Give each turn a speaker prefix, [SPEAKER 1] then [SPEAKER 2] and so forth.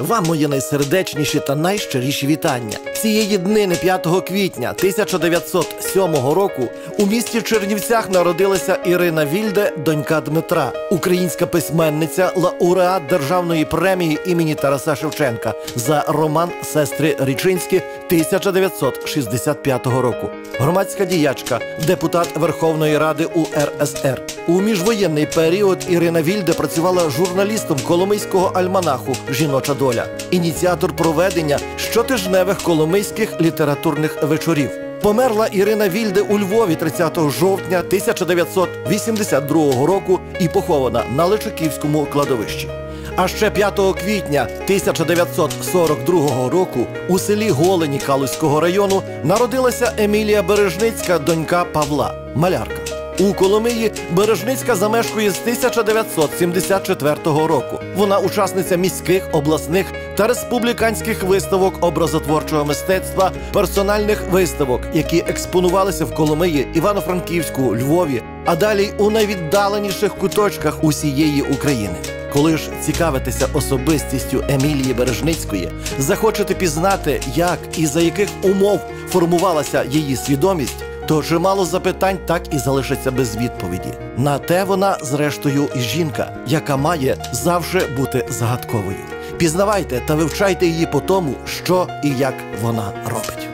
[SPEAKER 1] вам мої найсердечніші та найщиріші вітання. Цієї днини 5 квітня 1907 року у місті Чернівцях народилася Ірина Вільде, донька Дмитра, українська письменниця, лауреат державної премії імені Тараса Шевченка за роман Сестри Річинські 1965 року. Громадська діячка, депутат Верховної Ради УРСР. У міжвоєнний період Ірина Вільде працювала журналістом Коломийського альманаху Жіноча доля, ініціатор проведення щотижневих коломийських літературних вечорів. Померла Ірина Вільде у Львові 30 жовтня 1982 року і похована на Личаківському кладовищі. А ще 5 квітня 1942 року у селі Голені Калузького району народилася Емілія Бережницька, донька Павла, малярка. У Коломиї Бережницька замешкує з 1974 року. Вона учасниця міських, обласних та республіканських виставок образотворчого мистецтва, персональних виставок, які експонувалися в Коломиї, Івано-Франківську, Львові, а далі у найвіддаленіших куточках усієї України. Коли ж цікавитеся особистістю Емілії Бережницької, захочете пізнати, як і за яких умов формувалася її свідомість, то чимало запитань так і залишиться без відповіді. На те вона, зрештою, і жінка, яка має завжди бути загадковою. Пізнавайте та вивчайте її по тому, що і як вона робить.